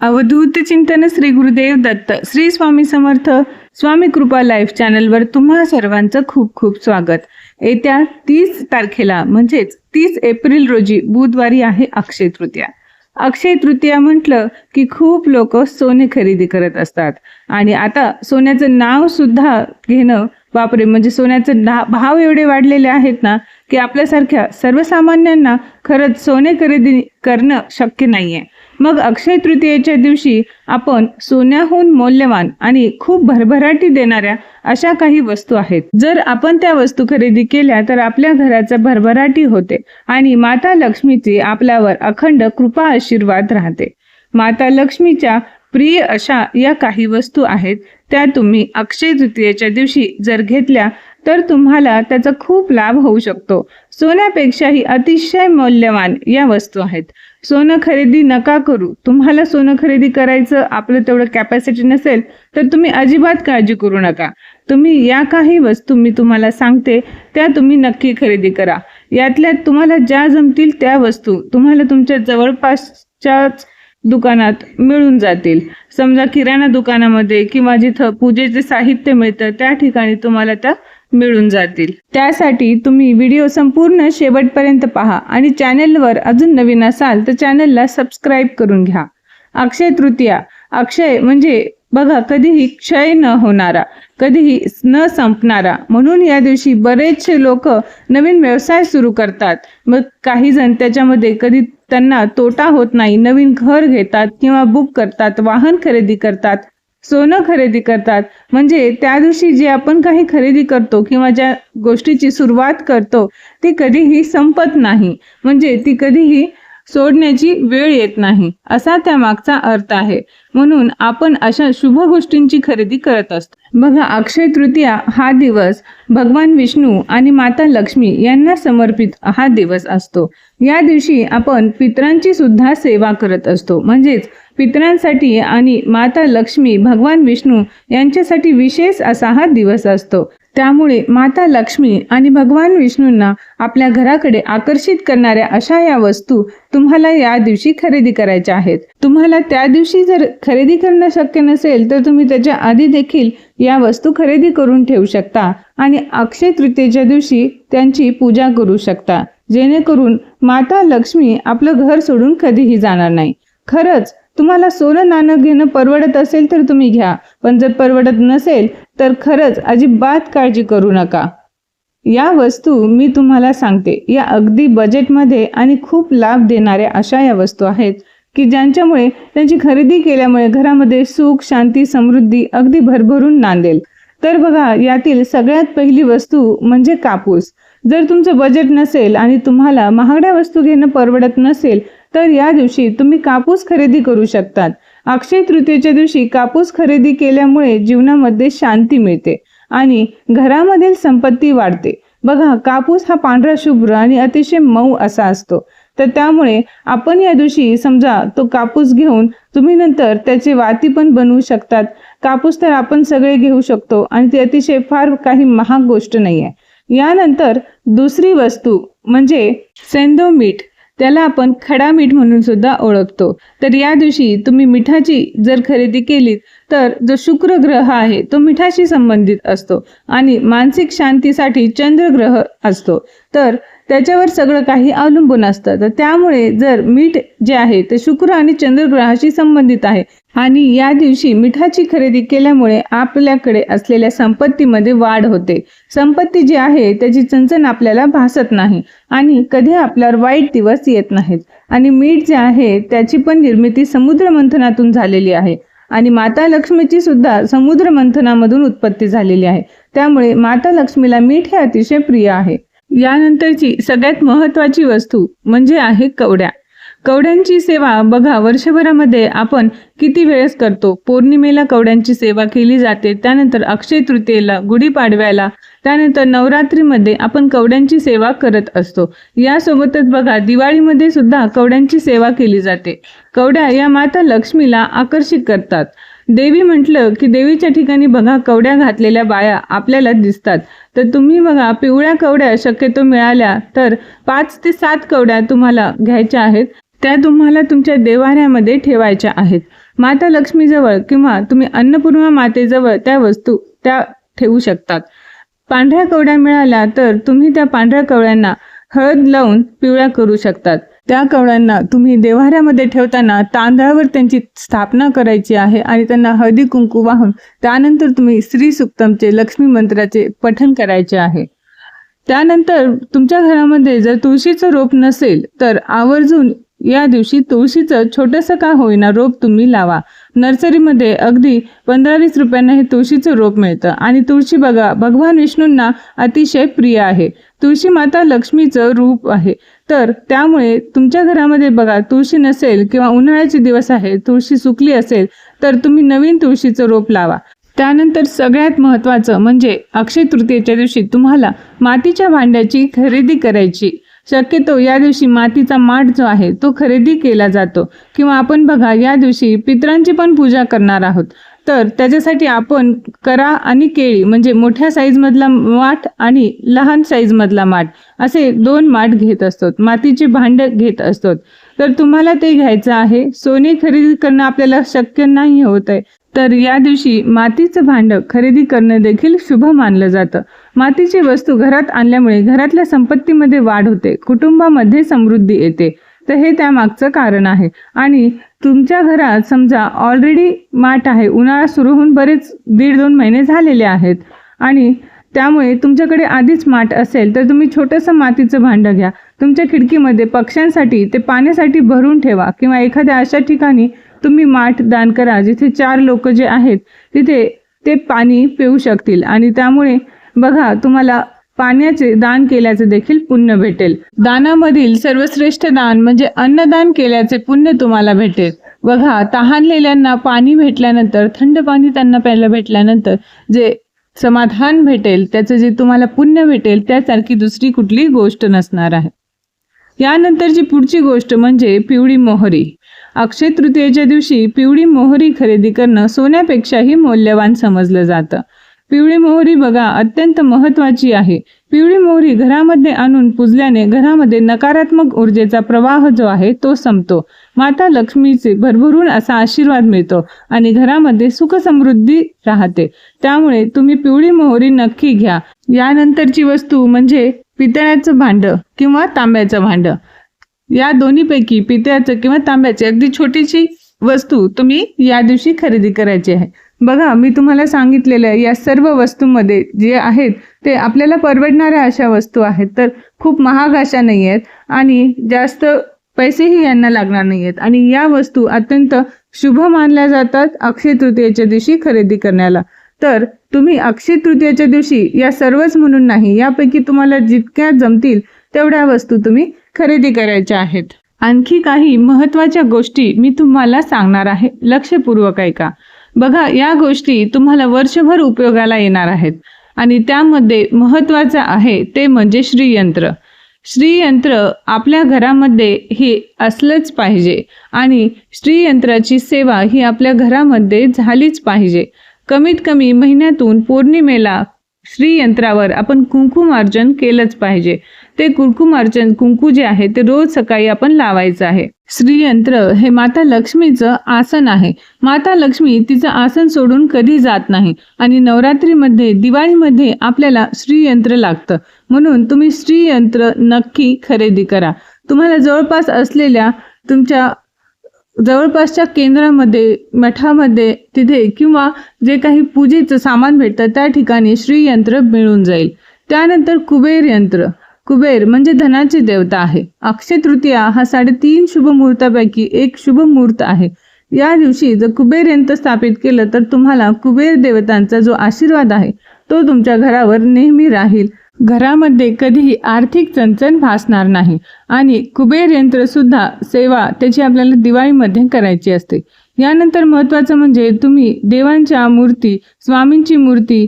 अवधूत चिंतन श्री गुरुदेव दत्त श्री स्वामी समर्थ स्वामी कृपा लाईव्ह चॅनलवर तुम्हा सर्वांचं खूप खूप स्वागत. येत्या तीस तारखेला म्हणजेच तीस एप्रिल रोजी बुधवारी आहे अक्षय तृतीया. अक्षय तृतीया म्हटलं की खूप लोक सोने खरेदी करत असतात. आणि आता सोन्याचं नाव सुद्धा घेणं बापरे म्हणजे सोन्याचे भाव एवढे वाढलेले आहेत ना की आपल्यासारख्या सर्वसामान्यांना खरंच सोने खरेदी करणं शक्य नाहीये. मग अक्षय तृतीयेच्या दिवशी आपण सोन्याहून मौल्यवान आणि खूप भरभराटी देणाऱ्या अशा काही वस्तू आहेत. जर आपण त्या वस्तू खरेदी केल्या तर आपल्या घराचा भरभराटी होते आणि माता लक्ष्मीची आपल्यावर अखंड कृपा आशीर्वाद राहते. माता लक्ष्मीच्या प्रिय अशा या काही वस्तू आहेत त्या तुम्ही अक्षय तृतीयेच्या दिवशी जर घेतल्या तर तुम्हाला त्याचा खूप लाभ होऊ शकतो. सोन्यापेक्षाही अतिशय मौल्यवान या वस्तू आहेत. सोनं खरेदी नका करू. तुम्हाला सोनं खरेदी करायचं आपलं तेवढं कॅपॅसिटी नसेल तर तुम्ही अजिबात काळजी करू नका. तुम्ही या काही वस्तू मी तुम्हाला सांगते त्या तुम्ही नक्की खरेदी करा. यातल्या तुम्हाला ज्या जमतील त्या वस्तू तुम्हाला तुमच्या जवळपासच्याच दुकानात मिळून जातील. समजा किराणा दुकानामध्ये किंवा जिथं पूजेचे साहित्य मिळतं त्या ठिकाणी तुम्हाला त्या मिळून जातील. त्यासाठी तुम्ही व्हिडिओ संपूर्ण शेवटपर्यंत पहा आणि चॅनेलवर अजून नवीन असाल तर चॅनेलला सबस्क्राईब करून घ्या. अक्षय तृतीया. अक्षय म्हणजे बघा कधीही क्षय न होणारा कधीही न संपणारा म्हणून या दिवशी बरेचसे लोक नवीन व्यवसाय सुरू करतात. मग काही जण त्याच्यामध्ये कधी त्यांना तोटा होत नाही नवीन घर घेतात किंवा बुक करतात वाहन खरेदी करतात सोनं खरेदी करतात. म्हणजे त्या दिवशी जे आपण काही खरेदी करतो किंवा ज्या गोष्टीची सुरुवात करतो ती कधीही संपत नाही. म्हणजे ती कधीही सोडण्याची वेळ येत नाही. असा त्या मागचा अर्थ आहे. म्हणून आपण अशा शुभ गोष्टींची खरेदी करत असतो. बघा अक्षय तृतीया हा दिवस भगवान विष्णू आणि माता लक्ष्मी यांना समर्पित हा दिवस असतो. या दिवशी आपण पितरांची सुद्धा सेवा करत असतो. म्हणजेच पितरांसाठी आणि माता लक्ष्मी भगवान विष्णू यांच्यासाठी विशेष असा हा दिवस असतो. त्यामुळे माता लक्ष्मी आणि भगवान विष्णूंना आपल्या घराकडे आकर्षित करणाऱ्या अशा या वस्तू तुम्हाला या दिवशी खरेदी करायच्या आहेत. तुम्हाला त्या दिवशी जर खरेदी करणं शक्य नसेल तर तुम्ही त्याच्या आधी देखील या वस्तू खरेदी करून ठेवू शकता आणि अक्षय तृतीयेच्या दिवशी त्यांची पूजा करू शकता. जेणेकरून माता लक्ष्मी आपलं घर सोडून कधीही जाणार नाही. खरंच तुम्हाला सोनं नाणं घेणं परवडत असेल तर तुम्ही घ्या. पण जर परवडत नसेल तर खरंच अजिबात काळजी करू नका. या वस्तू मी तुम्हाला सांगते. या अगदी बजेटमध्ये आणि खूप लाभ देणाऱ्या अशा या वस्तू आहेत की ज्यांच्यामुळे त्यांची खरेदी केल्यामुळे घरामध्ये सुख शांती समृद्धी अगदी भरभरून नांदेल. तर बघा यातील सगळ्यात पहिली वस्तू म्हणजे कापूस. जर तुमचं बजेट नसेल आणि तुम्हाला महागड्या वस्तू घेणं परवडत नसेल तर या दिवशी तुम्ही कापूस खरेदी करू शकतात. अक्षय तृतीयेच्या दिवशी कापूस खरेदी केल्यामुळे जीवनामध्ये शांती मिळते आणि घरामधील संपत्ती वाढते. बघा कापूस हा पांढरा शुभ्र आणि अतिशय मऊ असा असतो. तर त्यामुळे आपण या दिवशी समजा तो कापूस घेऊन तुम्ही नंतर त्याचे वाती पण बनवू शकतात. कापूस तर आपण सगळे घेऊ शकतो आणि ती अतिशय फार काही महाग गोष्ट नाही आहे यानंतर दुसरी वस्तू म्हणजे सेंदो मीठ. त्याला आपण खडा मीठ म्हणून सुद्धा ओळखतो. तर या दिवशी तुम्ही मिठाची जर खरेदी केलीत तर जो शुक्र ग्रह आहे तो मिठाशी संबंधित असतो आणि मानसिक शांतीसाठी चंद्र ग्रह असतो. तर त्याच्यावर सगळं काही अवलंबून असतं. तर त्यामुळे जर मीठ जे आहे ते शुक्र आणि चंद्रग्रहाशी संबंधित आहे आणि या दिवशी मिठाची खरेदी केल्यामुळे आपल्याकडे असलेल्या संपत्तीमध्ये वाढ होते. संपत्ती जी आहे त्याची चंचन आपल्याला भासत नाही आणि कधी आपल्यावर वाईट दिवस येत नाहीत. आणि मीठ जे आहे त्याची पण निर्मिती समुद्र मंथनातून झालेली आहे आणि माता लक्ष्मीची सुद्धा समुद्र मंथनामधून उत्पत्ती झालेली आहे. त्यामुळे माता लक्ष्मीला मीठ हे अतिशय प्रिय आहे. यानंतरची सगळ्यात महत्वाची वस्तू म्हणजे आहे कवड्या. कवड्यांची सेवा बघा वर्षभरामध्ये आपण किती वेळेस करतो? पौर्णिमेला कवड्यांची सेवा केली जाते त्यानंतर अक्षय तृतीयेला गुढीपाडव्याला त्यानंतर नवरात्रीमध्ये आपण कवड्यांची सेवा करत असतो. यासोबतच बघा दिवाळीमध्ये सुद्धा कवड्यांची सेवा केली जाते. कवड्या या माता लक्ष्मीला आकर्षित करतात. देवी म्हटलं की देवीच्या ठिकाणी बघा कवड्या घातलेल्या बाया आपल्याला दिसतात. तर तुम्ही बघा पिवळ्या कवड्या शक्यतो मिळाल्या तर पाच ते सात कवड्या तुम्हाला घ्यायच्या आहेत. त्या तुम्हाला तुमच्या देवाऱ्यामध्ये ठेवायच्या आहेत. माता लक्ष्मीजवळ किंवा तुम्ही अन्नपूर्णा मातेजवळ त्या वस्तू त्या ठेवू शकतात. पांढऱ्या कवड्या मिळाल्या तर तुम्ही त्या पांढऱ्या कवड्यांना हळद लावून पिवळ्या करू शकतात. त्या कवळ्यांना तुम्ही देवाऱ्यामध्ये ठेवताना तांदळावर त्यांची स्थापना करायची आहे आणि त्यांना हळदी कुंकू वाहून त्यानंतर तुम्ही श्री सुक्तमचे लक्ष्मी मंत्राचे पठण करायचे आहे. त्यानंतर तुमच्या घरामध्ये जर तुळशीचं रोप नसेल तर आवर्जून या दिवशी तुळशीचं छोटंसं का होईना रोप तुम्ही लावा. नर्सरीमध्ये अगदी पंधरा वीस रुपयांना हे तुळशीचं रोप मिळतं. आणि तुळशी बघा भगवान विष्णूंना अतिशय प्रिय आहे. तुळशी माता लक्ष्मीचं रूप आहे. तर त्यामुळे तुमच्या घरामध्ये बघा तुळशी नसेल किंवा उन्हाळ्याचे दिवस आहे तुळशी सुकली असेल तर तुम्ही नवीन तुळशीचं रोप लावा. त्यानंतर सगळ्यात महत्त्वाचं म्हणजे अक्षय तृतीयेच्या दिवशी तुम्हाला मातीच्या भांड्याची खरेदी करायची. शक्यतो या दिवशी मातीचा माठ जो आहे तो खरेदी केला जातो. किंवा आपण बघा या दिवशी पितरांची पण पूजा करणार आहोत. तर त्याच्यासाठी आपण करा आणि केळी म्हणजे मोठ्या साईजमधला माठ आणि लहान साईजमधला माठ असे दोन माठ घेत असतो. मातीचे भांड घेत असतो. तर तुम्हाला ते घ्यायचं आहे. सोने खरेदी करणं आपल्याला शक्य नाही होत आहे. तर या दिवशी मातीचं भांडं खरेदी करणं देखील शुभ मानलं जातं. मातीची वस्तू घरात आणल्यामुळे घरातल्या संपत्तीमध्ये वाढ होते कुटुंबामध्ये समृद्धी येते. तर हे त्यामागचं कारण आहे. आणि तुमच्या घरात समजा ऑलरेडी माठ आहे उन्हाळा सुरू होऊन बरेच दीड दोन महिने झालेले आहेत आणि त्यामुळे तुमच्याकडे आधीच माठ असेल तर तुम्ही छोटंसं मातीचं भांडं घ्या. तुमच्या खिडकीमध्ये पक्ष्यांसाठी ते पाण्यासाठी भरून ठेवा किंवा एखाद्या अशा ठिकाणी तुम्ही माठ दान करा. जिथे चार लोक जे आहेत तिथे ते पाणी पिऊ शकतील. आणि त्यामुळे बघा तुम्हाला पाण्याचे दान केल्याचे देखील पुण्य भेटेल. दानामधील सर्वश्रेष्ठ दान म्हणजे अन्नदान केल्याचे पुण्य तुम्हाला भेटेल. बघा तहानलेल्यांना पाणी भेटल्यानंतर थंड पाणी त्यांना प्यायला भेटल्यानंतर जे समाधान भेटेल त्याचं जे तुम्हाला पुण्य भेटेल त्यासारखी दुसरी कुठली गोष्ट नसणार आहे. यानंतरची पुढची गोष्ट म्हणजे पिवळी मोहरी. अक्षय तृतीयेच्या दिवशी पिवळी मोहरी खरेदी करणं सोन्यापेक्षाही मौल्यवान समजलं जातं. पिवळी मोहरी बघा अत्यंत महत्त्वाची आहे. पिवळी मोहरी घरामध्ये आणून पुजल्याने घरामध्ये नकारात्मक ऊर्जेचा प्रवाह जो आहे तो संपतो. माता लक्ष्मीचे भरभरून असा आशीर्वाद मिळतो आणि घरामध्ये सुख समृद्धी राहते. त्यामुळे तुम्ही पिवळी मोहरी नक्की घ्या. यानंतरची वस्तू म्हणजे पितळ्याचं भांड किंवा तांब्याचं भांड. या दोन्हीपैकी पितळ्याचं किंवा तांब्याची अगदी छोटीशी वस्तू तुम्ही या दिवशी खरेदी करायची आहे. बघा मी तुम्हाला सांगितलेल्या या सर्व वस्तूंमध्ये जे आहेत ते आपल्याला परवडणाऱ्या अशा वस्तू आहेत. तर खूप महाग अशा नाही आहेत आणि जास्त पैसेही यांना लागणार नाही आहेत. आणि या वस्तू अत्यंत शुभ मानल्या जातात अक्षय तृतीयेच्या दिवशी खरेदी करण्याला. तर तुम्ही अक्षय तृतीयेच्या दिवशी या सर्वच म्हणून नाही यापैकी तुम्हाला जितक्या जमतील तेवढ्या वस्तू तुम्ही खरेदी करायच्या आहेत. आणखी काही महत्त्वाच्या गोष्टी मी तुम्हाला सांगणार आहे. लक्षपूर्वक ऐका. बघा या गोष्टी तुम्हाला वर्षभर उपयोगाला येणार आहेत. आणि त्यामध्ये महत्त्वाचं आहे ते म्हणजे श्रीयंत्र. श्रीयंत्र आपल्या घरामध्ये हे असलंच पाहिजे. आणि श्रीयंत्राची सेवा ही आपल्या घरामध्ये झालीच पाहिजे. कमीत कमी महिन्यातून पौर्णिमेला श्रीयंत्रावर आपण कुंकुमार्जन केलंच पाहिजे. ते कुंकुमार्जन कुंकू जे आहे ते रोज सकाळी आपण लावायचं आहे. श्रीयंत्र हे माता लक्ष्मीचं आसन आहे. माता लक्ष्मी तिचं आसन सोडून कधी जात नाही आणि नवरात्रीमध्ये दिवाळीमध्ये आपल्याला श्रीयंत्र लागतं. म्हणून तुम्ही श्रीयंत्र नक्की खरेदी करा. तुम्हाला जवळपास असलेल्या तुमच्या जवळपासच्या केंद्रामध्ये मठामध्ये तिथे किंवा जे काही पूजेचं सामान भेटतं त्या ठिकाणी श्रीयंत्र मिळून जाईल. त्यानंतर कुबेर यंत्र. कुबेर म्हणजे धनाची देवता आहे. अक्षय तृतीया हा साडेतीन शुभ मुहूर्तापैकी एक शुभ मुहूर्त आहे. या दिवशी जर कुबेर यंत्र स्थापित केलं तर तुम्हाला कुबेर देवतांचा जो आशीर्वाद आहे तो तुमच्या घरावर नेहमी राहील. घरामध्ये कधीही आर्थिक चणचण भासणार नाही आणि कुबेर यंत्र सुद्धा सेवा त्याची आपल्याला दिवाळीमध्ये करायची असते. यानंतर महत्त्वाचं म्हणजे तुम्ही देवांच्या मूर्ती स्वामींची मूर्ती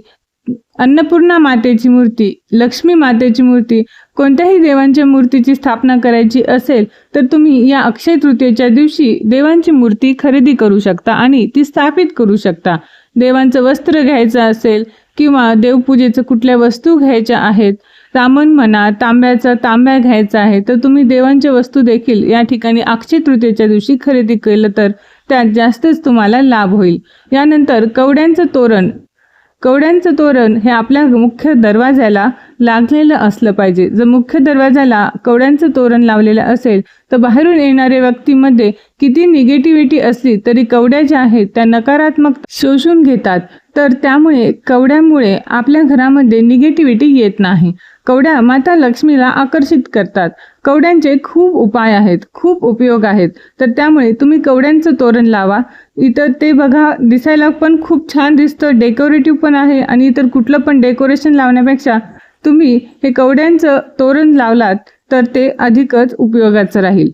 अन्नपूर्णा मातेची मूर्ती लक्ष्मी मातेची मूर्ती कोणत्याही देवांच्या मूर्तीची स्थापना करायची असेल तर तुम्ही या अक्षय तृतीयेच्या दिवशी देवांची मूर्ती खरेदी करू शकता आणि ती स्थापित करू शकता. देवांचं वस्त्र घ्यायचं असेल किंवा देवपूजेचं कुठल्या वस्तू घ्यायच्या आहेत रामन म्हणा तांब्याचा तांब्या घ्यायचा आहे तर तुम्ही देवांच्या वस्तू देखील या ठिकाणी अक्षय तृतीयेच्या दिवशी खरेदी केलं तर त्यात जास्तच तुम्हाला लाभ होईल. यानंतर कवड्यांचं तोरण कवड्यांचं तोरण हे आपल्या मुख्य दरवाजाला लागलेलं असलं पाहिजे. जर मुख्य दरवाजाला कवड्यांचं तोरण लावलेलं असेल तर बाहेरून येणाऱ्या व्यक्तीमध्ये किती निगेटिव्हिटी असली तरी कवड्या ज्या आहेत त्या नकारात्मक शोषून घेतात. तर त्यामुळे कवड्यामुळे आपल्या घरामध्ये निगेटिव्हिटी येत नाही. कवड्या माता लक्ष्मीला आकर्षित करतात. कवड्यांचे खूप उपाय आहेत खूप उपयोग आहेत. तर त्यामुळे तुम्ही कवड्यांचं तोरण लावा. इतर ते बघा दिसायला पण खूप छान दिसतं. डेकोरेटिव्ह पण आहे आणि इतर कुठलं पण डेकोरेशन लावण्यापेक्षा तुम्ही हे कवड्यांचं तोरण लावलात तर ते अधिकच उपयोगाचं राहील.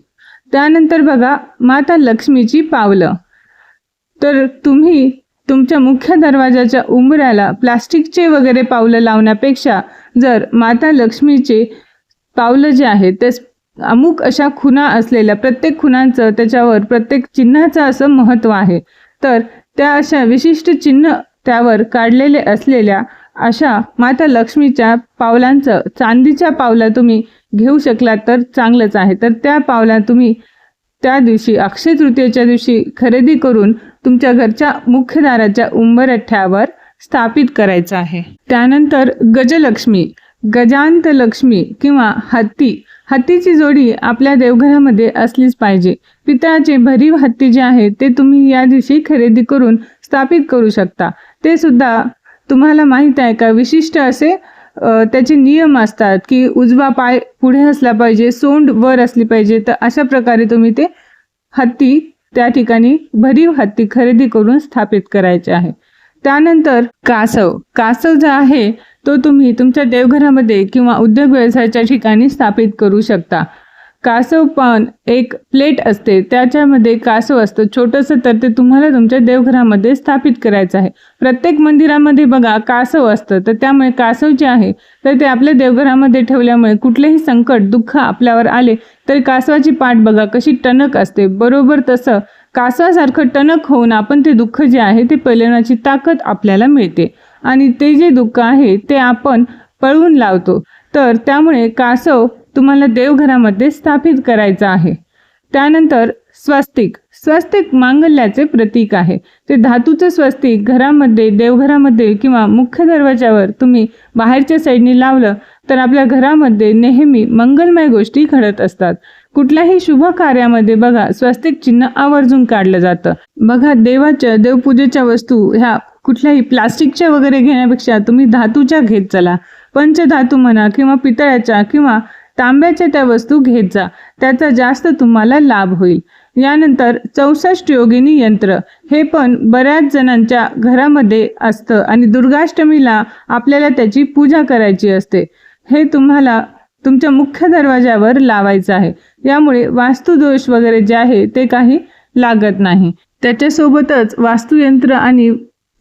त्यानंतर बघा माता लक्ष्मीची पावलं. तर तुम्ही तुमच्या मुख्य दरवाजाच्या उंबऱ्याला प्लास्टिकचे वगैरे पावलं लावण्यापेक्षा जर माता लक्ष्मीचे पावलं जे आहेत ते अमुक अशा खुणा असलेल्या प्रत्येक खुणांचं त्याच्यावर प्रत्येक चिन्हाचं असं महत्त्व आहे. तर त्या अशा विशिष्ट चिन्ह त्यावर काढलेले असलेल्या अशा माता लक्ष्मीच्या पावलांचं चांदीच्या पावला तुम्ही घेऊ शकलात तर चांगलंच आहे. तर त्या पावला तुम्ही त्या दिवशी अक्षय तृतीयेच्या दिवशी खरेदी करून तुमच्या घरच्या मुख्य दाराच्या उंबरठ्यावर स्थापित करायचं आहे. त्यानंतर गजलक्ष्मी गजांत लक्ष्मी किंवा हत्ती. हत्तीची जोडी आपल्या देवघरामध्ये असलीच पाहिजे. पितळाचे भरीव हत्ती जे आहे ते तुम्ही या दिवशी खरेदी करून स्थापित करू शकता. ते सुद्धा तुम्हाला माहीत आहे का? विशिष्ट असे त्याचे नियम असतात की उजवा पाय पुढे असला पाहिजे सोंड वर असली पाहिजे. तर अशा प्रकारे तुम्ही ते हत्ती त्या ठिकाणी भरीव हत्ती खरेदी करून स्थापित करायचे आहे. त्यानंतर कासव. कासव जो आहे तो तुम्ही तुमच्या देवघरामध्ये किंवा उद्योग व्यवसायाच्या ठिकाणी स्थापित करू शकता. कासव पण एक प्लेट असते. त्याच्यामध्ये कासव असतं. छोटंसं तर ते तुम्हाला तुमच्या देवघरामध्ये स्थापित करायचं आहे. प्रत्येक मंदिरामध्ये बघा कासव असतं. तर त्यामुळे कासव जे आहे तर ते आपल्या देवघरामध्ये ठेवल्यामुळे कुठलेही संकट दुःख आपल्यावर आले तर कासवाची पाठ बघा कशी टणक असते. बरोबर तसं कासवासारखं टणक होऊन आपण ते दुःख जे आहे ते पेलवण्याची ताकद आपल्याला मिळते. आणि ते जे दुःख आहे ते आपण पळवून लावतो. तर त्यामुळे कासव तुम्हाला देवघरामध्ये स्थापित करायचं आहे. त्यानंतर स्वस्तिक. स्वस्तिक मांगल्याचे प्रतीक आहे. ते धातूचं स्वस्तिक घरामध्ये देवघरामध्ये किंवा मुख्य दरवाजावर तुम्ही बाहेरच्या साईडनी लावलं तर आपल्या घरामध्ये नेहमी मंगलमय गोष्टी घडत असतात. कुठल्याही शुभ कार्यामध्ये बघा स्वस्तिक चिन्ह आवर्जून काढलं जातं. बघा देवाच्या देवपूजेच्या वस्तू ह्या कुठल्याही प्लास्टिकच्या वगैरे घेण्यापेक्षा तुम्ही धातूच्या घेत चला. पंचधातू म्हणा किंवा पितळ्याच्या किंवा तांब्याच्या त्या वस्तू घेत जा. त्याचा जास्त तुम्हाला लाभ होईल. यानंतर चौसष्ट योगिनी यंत्र. हे पण बऱ्याच जणांच्या घरामध्ये असतं आणि दुर्गाष्टमीला आपल्याला त्याची पूजा करायची असते. हे तुम्हाला तुमच्या मुख्य दरवाजावर लावायचं आहे. यामुळे वास्तुदोष वगैरे जे आहे ते काही लागत नाही. त्याच्यासोबतच वास्तुयंत्र आणि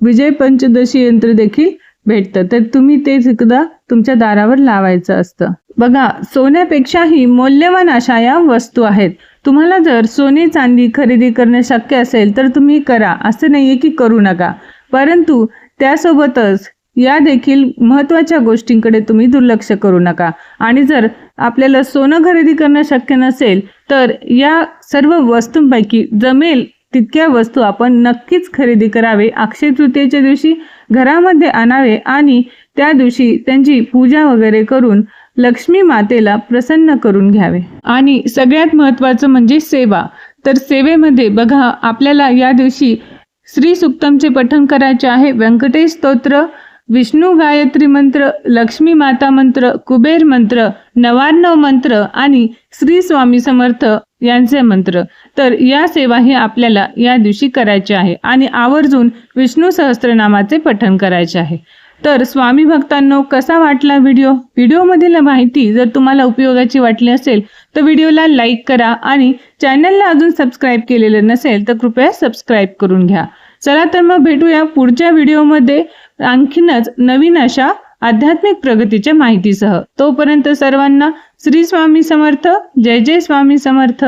विजय पंचदशी यंत्र देखील भेटतं. तर तुम्ही ते सुद्धा तुमच्या दारावर लावायचं असतं. बघा सोन्यापेक्षाही मौल्यवान अशा या वस्तू आहेत. तुम्हाला जर सोने चांदी खरेदी करणे शक्य असेल तर तुम्ही करा. असं नाहीये की करू नका. परंतु त्यासोबतच या देखील महत्त्वाच्या गोष्टींकडे तुम्ही दुर्लक्ष करू नका. आणि जर आपल्याला सोनं खरेदी करणं शक्य नसेल तर या सर्व वस्तूंपैकी जमेल तितक्या वस्तू आपण नक्कीच खरेदी करावे. अक्षय तृतीयेच्या दिवशी घरामध्ये आणावे आणि त्या दिवशी त्यांची पूजा वगैरे करून लक्ष्मी मातेला प्रसन्न करून घ्यावे. आणि सगळ्यात महत्त्वाचं म्हणजे सेवा. तर सेवेमध्ये बघा आपल्याला या दिवशी श्री सुक्तमचे पठण करायचे आहे. व्यंकटेश स्तोत्र विष्णू गायत्री मंत्र लक्ष्मी माता मंत्र कुबेर मंत्र नवार्णव मंत्र आणि श्री स्वामी समर्थ यांचे मंत्र. तर या सेवाही आपल्याला या दिवशी करायची आहे आणि आवर्जून विष्णू सहस्त्रनामाचे पठण करायचे आहे. तर स्वामी भक्तांनो कसा वाटला व्हिडिओ? व्हिडिओमधील माहिती जर तुम्हाला उपयोगाची वाटली असेल तर व्हिडिओला लाईक करा आणि चॅनलला अजून सबस्क्राईब केलेलं नसेल तर कृपया सबस्क्राईब करून घ्या. चला तर मग भेटूया पुढच्या व्हिडिओमध्ये. आणखीनच नवीन अशा आध्यात्मिक प्रगतीच्या माहितीसह. तोपर्यंत सर्वांना श्री स्वामी समर्थ. जय जय स्वामी समर्थ.